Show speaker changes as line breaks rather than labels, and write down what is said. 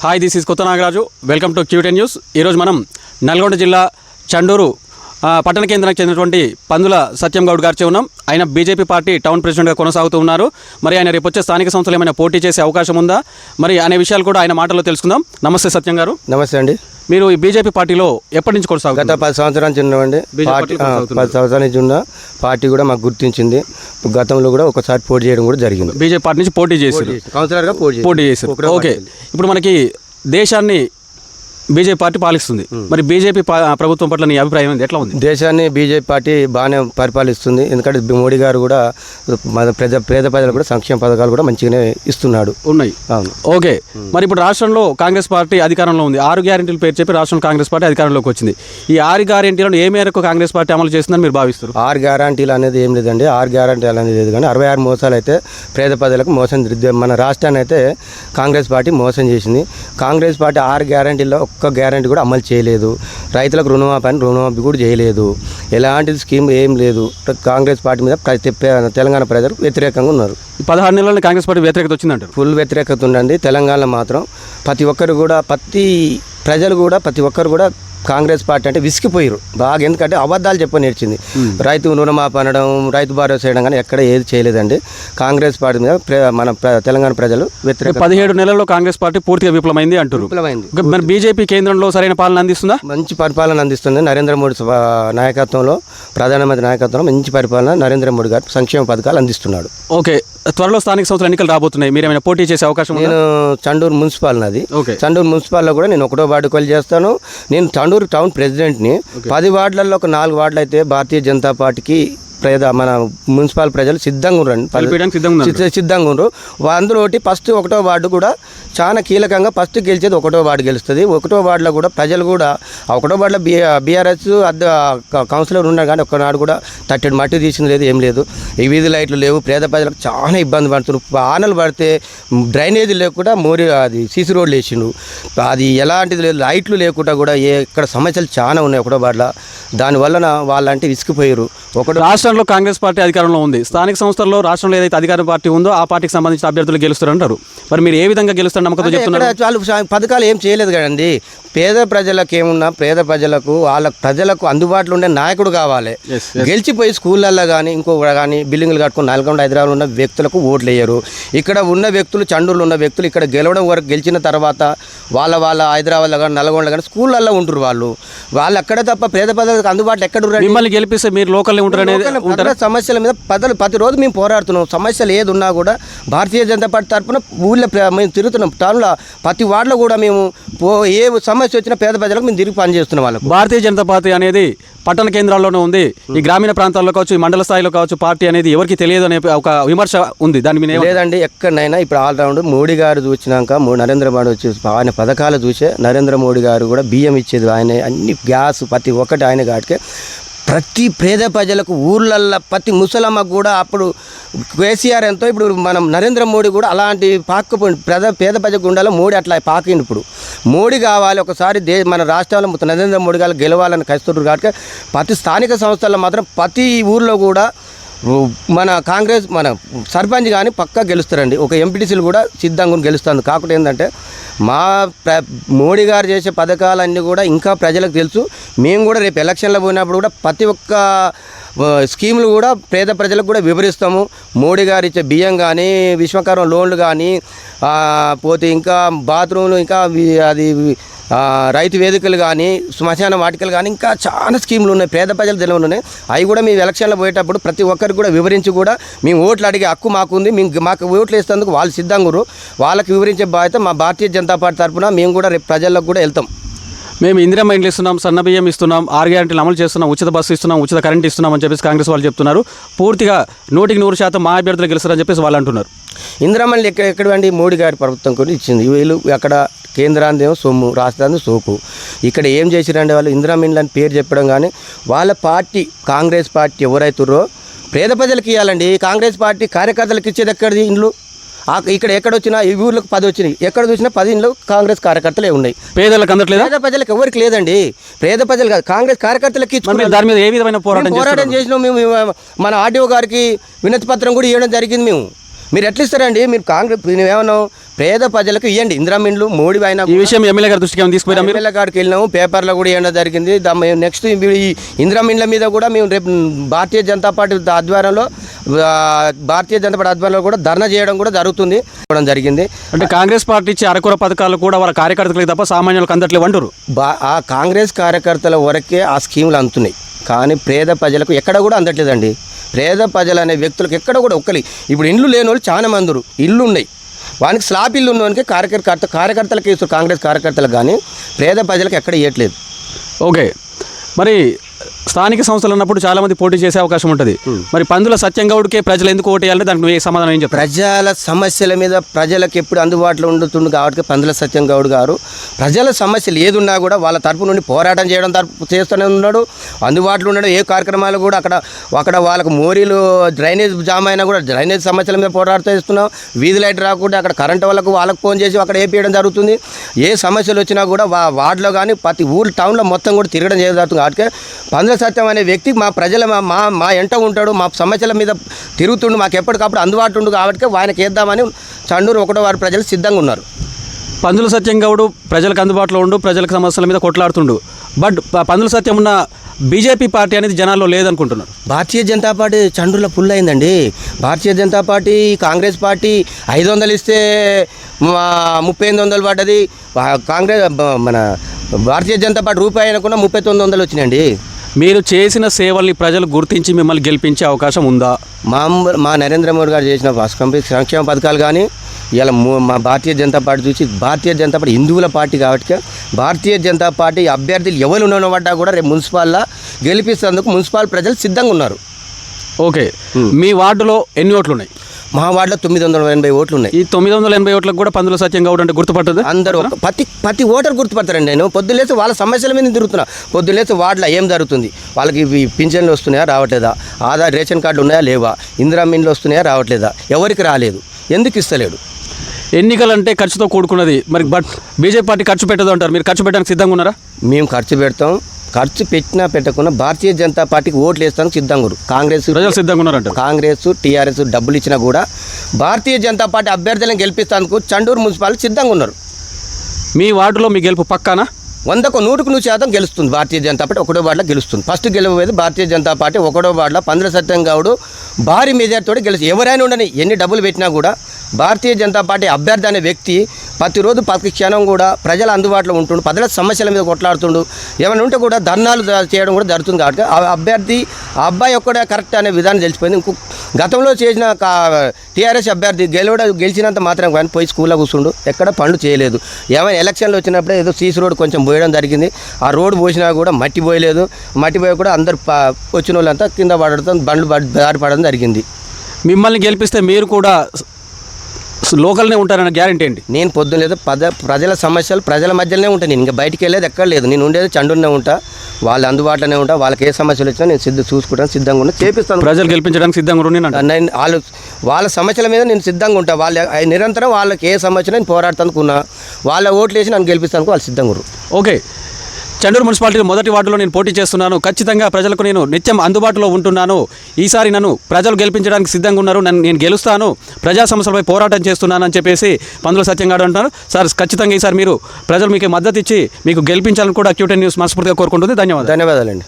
Hi this is కొత్త Nagaraju welcome to Q ten news ఈరోజు మనం నల్గొండ జిల్లా చండూరు పట్టణ కేంద్రానికి చెందినటువంటి పందుల సత్యం గౌడ్ గారిచే ఉన్నాం. ఆయన బీజేపీ పార్టీ టౌన్ ప్రెసిడెంట్గా కొనసాగుతూ ఉన్నారు. మరి ఆయన రేపు వచ్చే స్థానిక సంస్థలు ఏమైనా పోటీ చేసే అవకాశం ఉందా? మరి అనే విషయాలు కూడా ఆయన మాటల్లో తెలుసుకుందాం. నమస్తే సత్యం గారు.
నమస్తే అండి.
మీరు ఈ బీజేపీ పార్టీలో ఎప్పటి నుంచి
గత
కొనసాగుతారు
పది సంవత్సరాల నుంచి ఉన్నామండి. పార్టీ. పది సంవత్సరాల నుంచి ఉన్న పార్టీ కూడా మాకు గుర్తించింది. గతంలో కూడా ఒకసారి పోటీ చేయడం కూడా జరిగింది.
బీజేపీ పార్టీ నుంచి పోటీ
కౌన్సిలర్గా పోటీ
పోటీ చేశారు. ఓకే. ఇప్పుడు మనకి దేశాన్ని బీజేపీ పార్టీ పాలిస్తుంది. మరి బీజేపీ ప్రభుత్వం పట్ల నీ అభిప్రాయం? ఎట్లా ఉంది?
దేశాన్ని బీజేపీ పార్టీ బాగానే పరిపాలిస్తుంది. ఎందుకంటే మోడీ గారు కూడా మన ప్రజ పేద ప్రజలకు కూడా సంక్షేమ పథకాలు కూడా మంచిగానే ఇస్తున్నాడు.
ఉన్నాయి.
అవును.
ఓకే. మరి ఇప్పుడు రాష్ట్రంలో కాంగ్రెస్ పార్టీ అధికారంలో ఉంది. ఆరు గ్యారెంటీల పేరు చెప్పి రాష్ట్రంలో కాంగ్రెస్ పార్టీ అధికారంలోకి వచ్చింది. ఈ ఆరు గ్యారెంటీలను ఏ మేరకు కాంగ్రెస్ పార్టీ అమలు చేస్తుందని మీరు భావిస్తారు?
ఆరు గ్యారంటీలు అనేది ఏం లేదండి. ఆరు గ్యారంటీలు అనేది లేదు. కానీ అరవై ఆరు మోసాలు అయితే పేద ప్రజలకు మోసం మన రాష్ట్రాన్ని అయితే కాంగ్రెస్ పార్టీ మోసం చేసింది. కాంగ్రెస్ పార్టీ ఆరు గ్యారంటీల్లో ఒక్క గ్యారంటీ కూడా అమలు చేయలేదు. రైతులకు రుణమాఫీ అని రుణమాఫీ కూడా చేయలేదు. ఎలాంటి స్కీమ్ ఏం లేదు. కాంగ్రెస్ పార్టీ మీద తెలంగాణ ప్రజలు వ్యతిరేకంగా ఉన్నారు.
ఈ పదహారు నెలల్లో కాంగ్రెస్ పార్టీ వ్యతిరేకత వచ్చిందంటారు?
ఫుల్ వ్యతిరేకత ఉండండి తెలంగాణలో మాత్రం ప్రతి ఒక్కరు కూడా ప్రతి ప్రజలు కూడా ప్రతి ఒక్కరు కూడా కాంగ్రెస్ పార్టీ అంటే విసిగిపోయారు బాగా ఎందుకంటే అబద్ధాలు చెప్ప నేర్చింది. రైతు రుణమాఫీ అనడం రైతు భరోసా చేయడం కానీ ఎక్కడ ఏది చేయలేదండి. కాంగ్రెస్ పార్టీ మీద మన తెలంగాణ ప్రజలు వ్యతిరేక
పదిహేడు నెలల్లో కాంగ్రెస్ పార్టీ పూర్తిగా విఫలమైంది అంటారు
విఫలమైంది.
మరి బీజేపీ కేంద్రంలో సరైన పాలన అందిస్తుందా?
మంచి పరిపాలన అందిస్తుంది నరేంద్ర మోడీ నాయకత్వంలో. ప్రధానమంత్రి నాయకత్వంలో మంచి పరిపాలన నరేంద్ర మోడీ గారు సంక్షేమ పథకాలు అందిస్తున్నాడు.
ఓకే త్వరలో స్థానిక సంస్థల ఎన్నికలు రాబోతున్నాయి. మీరు ఏమైనా పోటీ చేసే అవకాశం
నేను చండూరు మున్సిపల్ నాది.
ఓకే.
చండూరు మున్సిపాల్లో కూడా నేను ఒకటో వార్డు కొలు చేస్తాను. నేను చండూరు టౌన్ ప్రెసిడెంట్ని. పది వార్డులలో ఒక నాలుగు వార్డులు అయితే భారతీయ జనతా పార్టీకి ప్రజ మన మున్సిపల్ ప్రజలు సిద్ధంగా ఉన్నారు
కలిపేయడానికి సిద్ధంగా ఉన్నారు
ఉన్నారు అందులో ఒకటి ఫస్ట్ ఒకటో వార్డు కూడా చాలా కీలకంగా ఫస్ట్ గెలిచేది ఒకటో వార్డు గెలుస్తుంది. ఒకటో వార్డులో కూడా ప్రజలు కూడా ఒకటో వార్డులో బీ బీఆర్ఎస్ అద్ద కౌన్సిలర్ ఉన్నారు కానీ ఒక్కనాడు కూడా తట్టడి మట్టి తీసింది లేదు ఏం లేదు. ఈ వీధి లైట్లు లేవు. పేద ప్రజలకు చాలా ఇబ్బంది పడుతున్నారు. వానలు పడితే డ్రైనేజీ లేకుండా మోరి అది సీసీ రోడ్లు వేసిండు. అది ఎలాంటిది లేదు. లైట్లు లేకుండా కూడా ఏ ఇక్కడ సమస్యలు చాలా ఉన్నాయి ఒకటో వార్డులో. దానివల్ల వాళ్ళంటే విసిగిపోయారు. ఒకటో
రాష్ట్రంలో కాంగ్రెస్ పార్టీ అధికారంలో ఉంది. స్థానిక సంస్థల్లో రాష్ట్రంలో ఏదైతే అధికార పార్టీ ఉందో ఆ పార్టీకి సంబంధించిన అభ్యర్థులు గెలుస్తారంటారు మరి మీరు ఏ విధంగా గెలుస్తారు నమ్మకంతో చెప్తున్నారు?
వాళ్ళు పథకాలు ఏం చేయలేదు కదండి. పేద ప్రజలకు ఏమున్నా పేద ప్రజలకు వాళ్ళ ప్రజలకు అందుబాటులో ఉండే నాయకుడు కావాలి. గెలిచిపోయి స్కూళ్ళల్లో కానీ ఇంకో కానీ బిల్డింగ్లు కట్టుకుని నల్గొండ హైదరాబాద్ ఉన్న వ్యక్తులకు ఓట్లు వేయరు. ఇక్కడ ఉన్న వ్యక్తులు చండూరులో ఉన్న వ్యక్తులు ఇక్కడ గెలవడం వరకు గెలిచిన తర్వాత వాళ్ళ వాళ్ళ హైదరాబాద్లో కానీ నల్గొండ కానీ స్కూళ్ళల్లో ఉంటారు వాళ్ళు. వాళ్ళు అక్కడ తప్ప పేద ప్రజలకు అందుబాటులో ఎక్కడ
మిమ్మల్ని గెలిపిస్తే మీరు లోకల్లో
ప్రజల సమస్యల మీద ప్రజలు ప్రతిరోజు మేము పోరాడుతున్నాం. సమస్యలు ఏది ఉన్నా కూడా భారతీయ జనతా పార్టీ తరఫున ఊళ్ళో మేము తిరుగుతున్నాం. టౌన్లో ప్రతి వార్డులో కూడా మేము ఏ సమస్య వచ్చినా పేద ప్రజలకు మేము తిరిగి పనిచేస్తున్నాం వాళ్ళకు.
భారతీయ జనతా పార్టీ అనేది పట్టణ కేంద్రాల్లోనే ఉంది. ఈ గ్రామీణ ప్రాంతాల్లో కావచ్చు ఈ మండల స్థాయిలో కావచ్చు పార్టీ అనేది ఎవరికి తెలియదు అనే ఒక విమర్శ ఉంది. దాని మీద?
లేదండి ఎక్కడైనా ఇప్పుడు ఆల్రౌండ్ మోడీ గారు చూసినాక నరేంద్ర మోడీ వచ్చి ఆయన పథకాలు చూసే నరేంద్ర మోడీ గారు కూడా బియ్యం ఇచ్చేది ఆయన. అన్ని గ్యాస్ ప్రతి ఒక్కటి ఆయన కాటికే. ప్రతి పేద ప్రజలకు ఊర్లల్లో ప్రతి ముసలమ్మకు కూడా అప్పుడు కేసీఆర్ ఎంతో ఇప్పుడు మనం నరేంద్ర మోడీ కూడా అలాంటి పాక్కు పేద పేద ప్రజలకు గుండాలో మోడీ అట్లా పాకిండు ఇప్పుడు. మోడీ కావాలి ఒకసారి దే మన రాష్ట్రంలో మొత్తం నరేంద్ర మోడీ గారు గెలవాలని కస్తున్నారు కాబట్టి ప్రతి స్థానిక సంస్థల్లో మాత్రం ప్రతి ఊర్లో కూడా మన కాంగ్రెస్ మన సర్పంచ్ కానీ పక్కా గెలుస్తారండి. ఒక ఎంపీటీసీలు కూడా సిద్ధంగా గెలుస్తుంది. కాకుండా ఏంటంటే మా ప్ర మోడీ గారు చేసే పథకాలన్నీ కూడా ఇంకా ప్రజలకు తెలుసు. మేము కూడా రేపు ఎలక్షన్లో పోయినప్పుడు కూడా ప్రతి ఒక్క స్కీములు కూడా పేద ప్రజలకు కూడా వివరిస్తాము. మోడీ గారు ఇచ్చే బియ్యం కానీ విశ్వకర్మ లోన్లు కానీ పోతే ఇంకా బాత్రూమ్లు ఇంకా అది రైతు వేదికలు కానీ శ్మశాన వాటికలు కానీ ఇంకా చాలా స్కీములు ఉన్నాయి. పేద ప్రజలు తెలియని ఉన్నాయి. అవి కూడా మేము ఎలక్షన్లో పోయేటప్పుడు ప్రతి ఒక్కరికి కూడా వివరించి కూడా మేము ఓట్లు అడిగే హక్కు మాకుంది. మేము మాకు ఓట్లు వేసేందుకు వాళ్ళు సిద్ధంగా వాళ్ళకి వివరించే బాధ్యత మా భారతీయ జనతా పార్టీ తరఫున మేము కూడా రేపు ప్రజలకు కూడా వెళ్తాం.
మేము ఇందిరా మైండ్లు ఇస్తున్నాం సన్న బియ్యం ఇస్తున్నాం ఆరు గ్యారెంటీలు అమలు చేస్తున్నాం ఉచిత బస్సు ఇస్తున్నాం ఉచిత కరెంట్ ఇస్తున్నాం అని చెప్పేసి కాంగ్రెస్ వాళ్ళు చెప్తున్నారు. పూర్తిగా నూటికి నూరు శాతం మా అభ్యర్థులు గెలుస్తారని చెప్పేసి వాళ్ళు అంటున్నారు.
ఇందిరామణి ఎక్కడ ఎక్కడండి మోడీ గారి ప్రభుత్వం కూడా ఇచ్చింది. వీళ్ళు అక్కడ కేంద్రాందేమో సొమ్ము రాష్ట్రాన్ని సోకు. ఇక్కడ ఏం చేసిరండి వాళ్ళు? ఇందిరామిన్లు అని పేరు చెప్పడం కానీ వాళ్ళ పార్టీ కాంగ్రెస్ పార్టీ ఎవరైతుర్రో పేద ప్రజలకు ఇవ్వాలండి కాంగ్రెస్ పార్టీ కార్యకర్తలకు ఇచ్చేది ఎక్కడిది? ఇండ్లు. ఇక్కడ ఎక్కడ వచ్చినా ఈ ఊర్లకు పది వచ్చినాయి. ఎక్కడ చూసినా పది ఇండ్లు కాంగ్రెస్ కార్యకర్తలే ఉన్నాయి.
పేదలకు అందట్లేదా?
పేద ప్రజలకు ఎవరికి లేదండి. పేద ప్రజలు కాదు కాంగ్రెస్ కార్యకర్తలకు
దాని మీద ఏ విధమైన పోరాటం
మేము పోరాటం చేసినాం మేము మేము మన ఆర్డీఓ గారికి వినతి పత్రం కూడా ఇవ్వడం జరిగింది మేము. మీరు ఎట్లా ఇస్తారండి? మీరు కాంగ్రెస్ ఏమన్నావు? పేద ప్రజలకు ఇవ్వండి ఇందిరామిండ్లు మోడీ అయినా
ఈ విషయం ఎమ్మెల్యే గారి దృష్టికి మీరు?
ఎమ్మెల్యే కాడికి వెళ్ళినాము. పేపర్లో కూడా ఇవ్వడం జరిగింది. నెక్స్ట్ ఈ ఇందిరామిండ్ల మీద కూడా మేము రేపు భారతీయ జనతా పార్టీ ఆధ్వర్యంలో భారతీయ జనతా పార్టీ ఆధ్వర్యంలో కూడా ధర్నా చేయడం కూడా జరుగుతుంది. ఇవ్వడం జరిగింది.
అంటే కాంగ్రెస్ పార్టీ ఇచ్చే అరకొర పథకాలు కూడా వాళ్ళ కార్యకర్తలకు తప్ప సామాన్యులకు అందట్లేవు అంటారు
ఆ కాంగ్రెస్ కార్యకర్తల వరకే ఆ స్కీములు అందుతున్నాయి. కానీ పేద ప్రజలకు ఎక్కడ కూడా అందట్లేదండి. పేద ప్రజలు అనే వ్యక్తులకు ఎక్కడ కూడా ఒక్కలి ఇప్పుడు ఇండ్లు లేని వాళ్ళు చాలా మంది ఉన్నారు. ఇల్లు ఉన్నాయి. వానికి స్లాబ్ ఇల్లు ఉన్నవానికి కార్యకర్త కార్యకర్తలకు ఇస్తారు కాంగ్రెస్ కార్యకర్తలకు కానీ పేద ప్రజలకు ఎక్కడ ఇవ్వట్లేదు
ఓకే. మరి స్థానిక సంస్థలు ఉన్నప్పుడు చాలా మంది పోటీ చేసే అవకాశం ఉంటుంది. మరి పందుల సత్యంగౌడ్కే ప్రజలు ఎందుకు ఓటు వేయాలంటే దానికి నువ్వు ఏ సమాధానం ఏం చెప్తారు
ప్రజల సమస్యల మీద ప్రజలకు ఎప్పుడు అందుబాటులో ఉండుతుంది కాబట్టి పందుల సత్యం గౌడ్ గారు. ప్రజల సమస్యలు ఏది ఉన్నా కూడా వాళ్ళ తరపు నుండి పోరాటం చేయడం తరపు చేస్తూనే ఉన్నాడు. అందుబాటులో ఉన్నాడు. ఏ కార్యక్రమాలు కూడా అక్కడ అక్కడ వాళ్ళకు మోరీలు డ్రైనేజ్ జామ్ అయినా కూడా డ్రైనేజ్ సమస్యల మీద పోరాడుతూ ఇస్తున్నాం వీధి లైట్ రాకుండా అక్కడ కరెంటు వాళ్ళకు వాళ్ళకు ఫోన్ చేసి అక్కడ వేపించడం జరుగుతుంది. ఏ సమస్యలు వచ్చినా కూడా వార్డులో కానీ ప్రతి ఊరు టౌన్లో మొత్తం కూడా తిరగడం చేయడం జరుగుతుంది. కాబట్టి పందుల సత్యం అనే వ్యక్తి మా ప్రజల మా మా ఎంట ఉంటాడు మా సమస్యల మీద తిరుగుతుండు మాకు ఎప్పటికప్పుడు అందుబాటు ఉండు కాబట్టి ఆయనకి వేద్దామని చండూరు ఒకటో వారి ప్రజలు సిద్ధంగా ఉన్నారు.
పందుల సత్యంగౌడు ప్రజలకు అందుబాటులో ఉండు ప్రజలకు సమస్యల మీద కొట్లాడుతుండు. బట్ పందుల సత్యం ఉన్న బీజేపీ పార్టీ అనేది జనాల్లో లేదనుకుంటున్నారు.
భారతీయ జనతా పార్టీ చండ్రుల ఫుల్ అయిందండి. భారతీయ జనతా పార్టీ కాంగ్రెస్ పార్టీ ఐదు వందలు ఇస్తే ముప్పై ఎనిమిది వందలు పడ్డది. కాంగ్రెస్ మన భారతీయ జనతా పార్టీ రూపాయి అనుకున్న ముప్పై తొమ్మిది వందలు వచ్చినాయండి.
మీరు చేసిన సేవల్ని ప్రజలు గుర్తించి మిమ్మల్ని గెలిపించే అవకాశం ఉందా?
మా మా నరేంద్ర మోడీ గారు చేసిన కంపెనీ సంక్షేమ పథకాలు కానీ ఇలా మా భారతీయ జనతా పార్టీ చూసి భారతీయ జనతా పార్టీ హిందువుల పార్టీ కాబట్టి భారతీయ జనతా పార్టీ అభ్యర్థులు ఎవరు ఉండబడ్డా కూడా రేపు మున్సిపాల్లో గెలిపిస్తేందుకు మున్సిపల్ ప్రజలు సిద్ధంగా ఉన్నారు.
ఓకే. మీ వార్డులో ఎన్ని ఓట్లు ఉన్నాయి
మా వార్డులో తొమ్మిది వందల ఎనభై ఓట్లు ఉన్నాయి
ఈ తొమ్మిది వందల ఎనభై ఓట్లకు కూడా పందుల సత్యంగౌడ్ అంటే గుర్తుపట్టదు?
అందరూ ప్రతి ప్రతి ఓటర్ గుర్తుపడతారండి. నేను పొద్దులేసి వాళ్ళ సమస్యల మీద తిరుగుతున్నా. పొద్దులేసి వార్డులో ఏం జరుగుతుంది? వాళ్ళకి ఇవి పింఛన్లు వస్తున్నాయా రావట్లేదా? ఆధార్ రేషన్ కార్డు ఉన్నాయా లేవా? ఇందిరా మిన్లు వస్తున్నాయా రావట్లేదా? ఎవరికి రాలేదు. ఎందుకు ఇస్తలేడు?
ఎన్నికలు అంటే ఖర్చుతో కూడుకున్నది. మరి బట్ బీజేపీ పార్టీ ఖర్చు పెట్టదు అంటారు. మీరు ఖర్చు పెట్టడానికి సిద్ధంగా ఉన్నారా?
మేము ఖర్చు పెడతాం. ఖర్చు పెట్టినా పెట్టకుండా భారతీయ జనతా పార్టీకి ఓట్లు వేస్తానికి సిద్ధంగా ఉన్నారు. కాంగ్రెస్
ప్రజలు సిద్ధంగా
కాంగ్రెస్ టీఆర్ఎస్ డబ్బులు ఇచ్చినా కూడా భారతీయ జనతా పార్టీ అభ్యర్థులను గెలిపిస్తానికి చండూరు మున్సిపాలిటీ సిద్ధంగా ఉన్నారు.
మీ వార్డులో మీ గెలుపు పక్కానా?
వందకు నూటుకు నూరు శాతం గెలుస్తుంది భారతీయ జనతా పార్టీ ఒకటో వార్డులో గెలుస్తుంది. ఫస్ట్ గెలవబోయేది భారతీయ జనతా పార్టీ ఒకటో వార్డులో పంద్ర సత్యం గౌడు భారీ మెజార్టీతో గెలుసు ఎవరైనా ఉండని ఎన్ని డబ్బులు పెట్టినా కూడా భారతీయ జనతా పార్టీ అభ్యర్థి అనే వ్యక్తి ప్రతిరోజు ప్రతి క్షణం కూడా ప్రజల అందుబాటులో ఉంటుండు ప్రజల సమస్యల మీద కొట్లాడుతుండు ఏమైనా ఉంటే కూడా ధర్నాలు చేయడం కూడా జరుగుతుంది కాబట్టి ఆ అభ్యర్థి ఆ అబ్బాయి ఒక్కడే కరెక్ట్ అనే విధానం తెలిసిపోయింది. ఇంకో గతంలో చేసిన టీఆర్ఎస్ అభ్యర్థి గెలవడ గెలిచినంత మాత్రం కానీ పోయి స్కూల్లో కూర్చుండు ఎక్కడ పనులు చేయలేదు. ఏమైనా ఎలక్షన్లు వచ్చినప్పుడే ఏదో సీసీ రోడ్ కొంచెం పోయడం జరిగింది ఆ రోడ్డు పోసినా కూడా మట్టి పోయలేదు. మట్టి పోయి కూడా అందరు ప- వచ్చిన వాళ్ళంతా కింద పడడం బండ్లు దారి పడడం జరిగింది.
మిమ్మల్ని గెలిపిస్తే మీరు కూడా లోకల్నే ఉంటారన్న గ్యారంటీ ఏంటి?
నేను పొద్దున లేదు పద ప్రజల సమస్యలు ప్రజల మధ్యలోనే ఉంటాను నేను ఇంకా బయటికి వెళ్ళేది ఎక్కడ లేదు. నేను ఉండేది చండునే ఉంటా. వాళ్ళ అందుబాటులోనే ఉంటా. వాళ్ళకి ఏ సమస్యలు వచ్చినా నేను సిద్ధ చూసుకుంటాను సిద్ధంగా ఉన్నా చేపిస్తాను.
ప్రజలు గెలిపించడానికి సిద్ధంగా ఉండి నేను
వాళ్ళు వాళ్ళ సమస్యల మీద నేను సిద్ధంగా ఉంటా. వాళ్ళ నిరంతరం వాళ్ళకి ఏ సమస్య నేను పోరాడుతానుకున్నా. వాళ్ళ ఓట్లు వేసి నన్ను గెలిపిస్తాను వాళ్ళు సిద్ధంగా
ఓకే. చండూరు మున్సిపాలిటీ మొదటి వార్డులో నేను పోటీ చేస్తున్నాను. ఖచ్చితంగా ప్రజలకు నేను నిత్యం అందుబాటులో ఉంటున్నాను. ఈసారి నన్ను ప్రజలు గెలిపించడానికి సిద్ధంగా ఉన్నారు. నన్ను నేను గెలుస్తాను. ప్రజా సమస్యలపై పోరాటం చేస్తున్నానని చెప్పేసి పందుల సత్యంగాడు అంటున్నారు. సార్ ఖచ్చితంగా ఈసారి మీరు ప్రజలు మీకు మద్దతు ఇచ్చి మీకు గెలిపించాలని కూడా క్యూటెన్ న్యూస్ మనస్ఫూర్తిగా కోరుకుంటుంది. ధన్యవాదాలు.
ధన్యవాదాలండి.